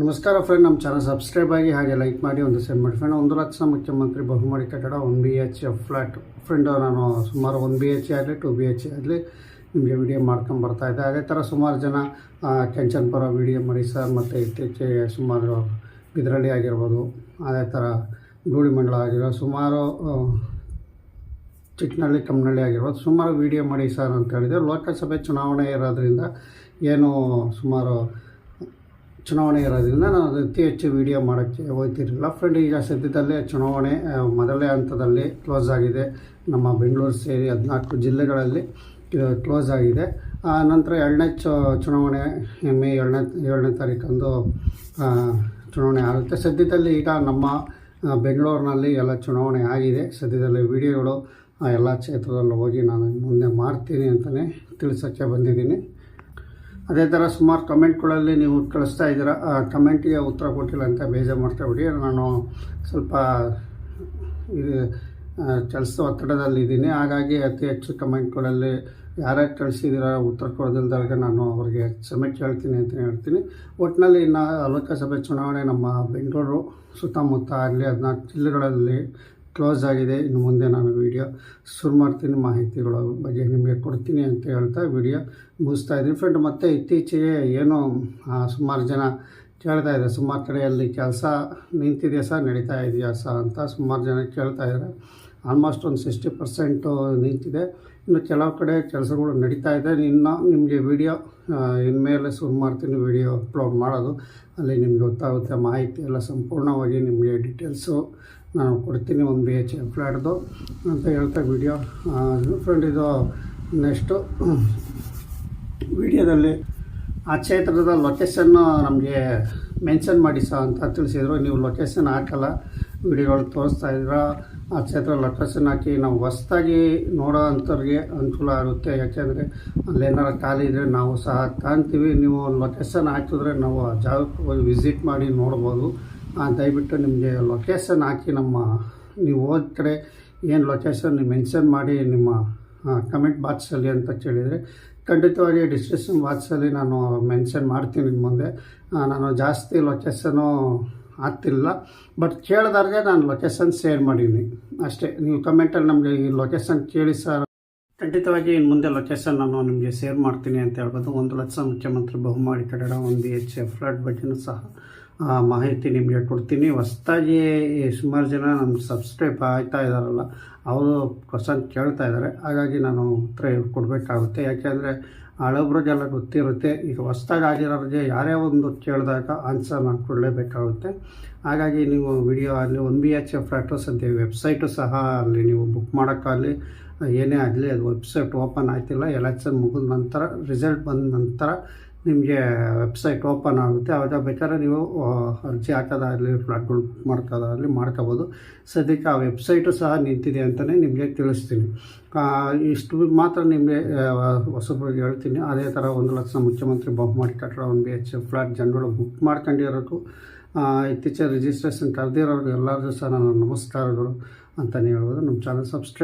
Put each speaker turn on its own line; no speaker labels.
ನಮಸ್ಕಾರ ಫ್ರೆಂಡ್ ನಮ್ಮ channel subscribe ಆಗಿ ಹಾಗೆ ಲೈಕ್ ಮಾಡಿ ಒಂದು ಸೆಂಡ್ ಮಾಡಿ. ಫ್ರೆಂಡ್ ಒಂದು ಲಕ್ಷ ಮುಖ್ಯಮಂತ್ರಿ ಬಹುಮಾಡಿ ಕಟ್ಟಡ one B H flat friend ನಾನು ಸುಮಾರು ಒನ್ ಬಿ ಎಚ್ ಆಗಲಿ ಟು ಬಿ ಎಚ್ ಆಗಲಿ ನಿಮಗೆ ವಿಡಿಯೋ ಮಾಡ್ಕೊಂಡು ಇದ್ದೆ. ಅದೇ ಥರ ಸುಮಾರು ಜನ ಕೆಂಚನ್ ಕೆಂಚನ್ಪುರ ವಿಡಿಯೋ ಮಾಡಿ ಸರ್ ಮತ್ತು ಇತ್ತೀಚೆಗೆ ಸುಮಾರು ಬಿದ್ರಳ್ಳಿ ಆಗಿರ್ಬೋದು, ಅದೇ ಥರ ಗೂಳಿಮಂಡಲ ಆಗಿರೋ ಸುಮಾರು ಚಿಕ್ಕನಹಳ್ಳಿ ಕಮ್ಮನಹಳ್ಳಿ ಆಗಿರ್ಬೋದು, ಸುಮಾರು ವಿಡಿಯೋ ಮಾಡಿ ಸರ್ ಅಂತ ಹೇಳಿದೆ ಲೋಕಸಭೆ ಚುನಾವಣೆ ಇರೋದ್ರಿಂದ ಏನು ಸುಮಾರು ಚುನಾವಣೆ ಇರೋದ್ರಿಂದ ನಾನು ಅತಿ ಹೆಚ್ಚು ವಿಡಿಯೋ ಮಾಡೋಕ್ಕೆ ಹೋಗ್ತಿರಲಿಲ್ಲ. ಫ್ರೆಂಡ್ ಈಗ ಸದ್ಯದಲ್ಲೇ ಚುನಾವಣೆ ಮೊದಲನೇ ಹಂತದಲ್ಲಿ ಕ್ಲೋಸ್ ಆಗಿದೆ. ನಮ್ಮ ಬೆಂಗಳೂರು ಸೇರಿ ಹದಿನಾಲ್ಕು ಜಿಲ್ಲೆಗಳಲ್ಲಿ ಕ್ಲೋಸ್ ಆಗಿದೆ. ಆ, ನಂತರ ಎರಡನೇ ಚು, ಚುನಾವಣೆ, ಮೇ ಎರಡನೇ, ಏಳನೇ ತಾರೀಕಂದು ಚುನಾವಣೆ ಆಗುತ್ತೆ. ಸದ್ಯದಲ್ಲಿ ಈಗ ನಮ್ಮ ಬೆಂಗಳೂರಿನಲ್ಲಿ ಎಲ್ಲ ಚುನಾವಣೆ ಆಗಿದೆ. ಸದ್ಯದಲ್ಲಿ ವಿಡಿಯೋಗಳು ಎಲ್ಲ ಕ್ಷೇತ್ರದಲ್ಲೂ ಹೋಗಿ ನಾನು ಮುಂದೆ ಮಾಡ್ತೀನಿ ಅಂತಲೇ ತಿಳಿಸೋಕ್ಕೆ ಬಂದಿದ್ದೀನಿ. ಅದೇ ಥರ ಸುಮಾರು ಕಮೆಂಟ್ಗಳಲ್ಲಿ ನೀವು ಕಳಿಸ್ತಾ ಇದ್ದೀರಾ. ಆ, ಕಮೆಂಟಿಗೆ ಉತ್ತರ ಕೊಟ್ಟಿಲ್ಲ ಅಂತ ಬೇಜಾರು ಮಾಡ್ತಾಬಿಡಿ ನಾನು ಸ್ವಲ್ಪ, ಇದು ಕೆಲಸದ ಒತ್ತಡದಲ್ಲಿದ್ದೀನಿ ಹಾಗಾಗಿ ಅತಿ ಹೆಚ್ಚು ಕಮೆಂಟ್ಗಳಲ್ಲಿ ಯಾರ್ಯಾರು ಕಳಿಸಿದ್ದೀರಾ ಉತ್ತರ ಕೊಡೋದಿಲ್ದಾಗ ನಾನು ಅವರಿಗೆ ಕ್ಷಮೆ ಕೇಳ್ತೀನಿ ಅಂತ ಹೇಳ್ತೀನಿ. ಒಟ್ಟಿನಲ್ಲಿ ಇನ್ನು ಲೋಕಸಭೆ ಚುನಾವಣೆ ನಮ್ಮ ಬೆಂಗಳೂರು ಸುತ್ತಮುತ್ತ ಆಗಲಿ ಹದಿನಾಲ್ಕು ಜಿಲ್ಲೆಗಳಲ್ಲಿ ಕ್ಲೋಸ್ ಆಗಿದೆ. ಇನ್ನು ಮುಂದೆ ನಾನು ವಿಡಿಯೋ ಶುರು ಮಾಡ್ತೀನಿ. ಮಾಹಿತಿಗಳ ಬಗ್ಗೆ ನಿಮಗೆ ಕೊಡ್ತೀನಿ ಅಂತ ಹೇಳ್ತಾ ವಿಡಿಯೋ ಮುಗಿಸ್ತಾ ಇದ್ದೀನಿ. ಫ್ರೆಂಡ್ ಮತ್ತು ಇತ್ತೀಚೆಗೆ ಏನು ಸುಮಾರು ಜನ ಕೇಳ್ತಾ ಇದ್ದಾರೆ. ಸುಮಾರು ಕಡೆಯಲ್ಲಿ ಕೆಲಸ ನಿಂತಿದೆಯಾ ಸರ್ ನಡೀತಾ ಇದೆಯಾ ಸರ್ ಅಂತ ಸುಮಾರು ಜನ ಕೇಳ್ತಾ ಇದ್ದಾರೆ. ಆಲ್ಮೋಸ್ಟ್ ಒಂದು ಸಿಕ್ಸ್ಟಿ ಪರ್ಸೆಂಟು ನಿಂತಿದೆ. ಇನ್ನು ಕೆಲವು ಕಡೆ ಕೆಲಸಗಳು ನಡೀತಾ ಇದೆ. ಇನ್ನು ನಿಮಗೆ ವಿಡಿಯೋ ಇನ್ಮೇಲೆ ಶುರು ಮಾಡ್ತೀನಿ. ವಿಡಿಯೋ ಅಪ್ಲೋಡ್ ಮಾಡೋದು. ಅಲ್ಲಿ ನಿಮ್ಗೆ ಗೊತ್ತಾಗುತ್ತೆ. ಮಾಹಿತಿ ಎಲ್ಲ ಸಂಪೂರ್ಣವಾಗಿ ನಿಮಗೆ ಡೀಟೇಲ್ಸು ನಾನು ಕೊಡ್ತೀನಿ ಒಂದು ಬಿ ಎಚ್ ಫ್ಲ್ಯಾಟ್ದು ಅಂತ ಹೇಳ್ತಾ ವಿಡಿಯೋ. ಫ್ರೆಂಡ್ ಇದು ನೆಕ್ಸ್ಟು ವಿಡಿಯೋದಲ್ಲಿ ಆ ಕ್ಷೇತ್ರದ ಲೊಕೇಶನ್ನು ನಮಗೆ ಮೆನ್ಷನ್ ಮಾಡಿ ಸಹ ಅಂತ ತಿಳಿಸಿದರು. ನೀವು ಲೊಕೇಶನ್ ಹಾಕಲ್ಲ, ವಿಡಿಯೋಗಳು ತೋರಿಸ್ತಾ ಇದ್ದೀರಾ ಆ ಕ್ಷೇತ್ರ ಲೊಕೇಶನ್ ಹಾಕಿ ನಾವು ಹೊಸ್ದಾಗಿ ನೋಡೋ ಅಂಥವ್ರಿಗೆ ಅನುಕೂಲ ಆಗುತ್ತೆ. ಯಾಕೆಂದರೆ ಅಲ್ಲೇನಾರ ಖಾಲಿ ಇದ್ದರೆ ನಾವು ಸಹ ಕಾಣ್ತೀವಿ. ನೀವು ಲೊಕೇಶನ್ ಹಾಕಿದ್ರೆ ನಾವು ಆ ಜಾಗಕ್ಕೆ ಹೋಗಿ ವಿಸಿಟ್ ಮಾಡಿ ನೋಡ್ಬೋದು. ದಯವಿಟ್ಟು ನಿಮಗೆ ಲೊಕೇಶನ್ ಹಾಕಿ ನಮ್ಮ, ನೀವು ಹೋದ ಏನು ಲೊಕೇಶನ್ ನೀವು ಮೆನ್ಷನ್ ಮಾಡಿ ನಿಮ್ಮ ಕಮೆಂಟ್ ಬಾಕ್ಸಲ್ಲಿ ಅಂತ ಕೇಳಿದರೆ, ಖಂಡಿತವಾಗಿ ಡಿಸ್ಕ್ರಿಪ್ಷನ್ ಬಾಕ್ಸಲ್ಲಿ ನಾನು ಮೆನ್ಷನ್ ಮಾಡ್ತೀನಿ ನಿಮ್ಮ ಮುಂದೆ. ನಾನು ಜಾಸ್ತಿ ಲೊಕೇಶನು ಆಗ್ತಿಲ್ಲ ಬಟ್ ಕೇಳಿದಾರ್ಗೆ ನಾನು ಲೊಕೇಶನ್ ಶೇರ್ ಮಾಡೀನಿ. ಅಷ್ಟೇ, ನೀವು ಕಮೆಂಟಲ್ಲಿ ನಮಗೆ ಈ ಲೊಕೇಶನ್ ಕೇಳಿ ಸರ್ ಖಂಡಿತವಾಗಿ ಇನ್ನು ಮುಂದೆ ಲೊಕೇಶನ್ ನಾನು ನಿಮಗೆ ಶೇರ್ ಮಾಡ್ತೀನಿ ಅಂತ ಹೇಳ್ಬೋದು. ಒಂದು ಲಕ್ಷ ಮುಖ್ಯಮಂತ್ರಿ ಬಹುಮಾಡಿ ಕಟ್ಟಡ, ಒಂದು ಎಚ್ ಫ್ಲಾಟ್ ಬಗ್ಗೆನೂ ಸಹ ಮಾಹಿತಿ ನಿಮಗೆ ಕೊಡ್ತೀನಿ. ಹೊಸ್ದಾಗಿ ಸುಮಾರು ಜನ ನಮ್ಮ ಸಬ್ಸ್ಕ್ರೈಬ್ ಆಗ್ತಾ ಇದ್ದಾರಲ್ಲ ಅವರು ಕ್ವಶನ್ ಕೇಳ್ತಾ ಇದ್ದಾರೆ ಹಾಗಾಗಿ ನಾನು ಉತ್ತರ ಕೊಡಬೇಕಾಗುತ್ತೆ. ಯಾಕೆಂದರೆ ಹಳಬ್ರಿಗೆಲ್ಲ ಗೊತ್ತಿರುತ್ತೆ, ಈಗ ಹೊಸ್ದಾಗಿ ಆಗಿರೋರಿಗೆ ಯಾರೇ ಒಂದು ಕೇಳಿದಾಗ ಆನ್ಸರ್ ನಾನು ಕೊಡಲೇಬೇಕಾಗುತ್ತೆ. ಹಾಗಾಗಿ ನೀವು ವಿಡಿಯೋ ಅಲ್ಲಿ one B H F flat ಸದ್ಯ ವೆಬ್ಸೈಟು ಸಹ ಅಲ್ಲಿ ನೀವು ಬುಕ್ ಮಾಡೋಕ್ಕಾಗಲಿ ಏನೇ ಆಗಲಿ ಅದು ವೆಬ್ಸೈಟ್ ಓಪನ್ ಆಯ್ತಿಲ್ಲ. ಎಲೆಕ್ಷನ್ ಮುಗಿದ ನಂತರ ರಿಸಲ್ಟ್ ಬಂದ ನಂತರ ನಿಮಗೆ ವೆಬ್ಸೈಟ್ ಓಪನ್ ಆಗುತ್ತೆ. ಅವಾಗ ಬೇಕಾದ್ರೆ ನೀವು ಅರ್ಜಿ ಹಾಕೋದಾಗಲಿ ಫ್ಲಾಟ್ಗಳು ಬುಕ್ ಮಾಡ್ಕೋದಾಗಲಿ ಮಾಡ್ಕೋಬೋದು. ಸದ್ಯಕ್ಕೆ ಆ ವೆಬ್ಸೈಟು ಸಹ ನಿಂತಿದೆ ಅಂತಲೇ ನಿಮಗೆ ತಿಳಿಸ್ತೀನಿ. ಇಷ್ಟು ಮಾತ್ರ ನಿಮಗೆ ಹೊಸಬ್ರಿಗೆ ಹೇಳ್ತೀನಿ. ಅದೇ ಥರ ಒಂದು ಲಕ್ಷ ಮುಖ್ಯಮಂತ್ರಿ ಬಹುಮಾಡಿ ಕಟ್ಟಡ, ಒಂದು ಬಿ ಎಚ್ ಫ್ಲಾಟ್ ಜನಗಳು ಬುಕ್ ಮಾಡ್ಕೊಂಡಿರೋದು. ಇತ್ತೀಚೆಗೆ ರಿಜಿಸ್ಟ್ರೇಷನ್ ಕರೆದಿರೋರು ಎಲ್ಲರಿಗೂ ಸಹ ನಾನು ನಮಸ್ಕಾರಗಳು ಅಂತಲೇ ಹೇಳ್ಬೋದು. ನಮ್ಮ ಚಾನಲ್ ಸಬ್ಸ್ಕ್ರೈಬ್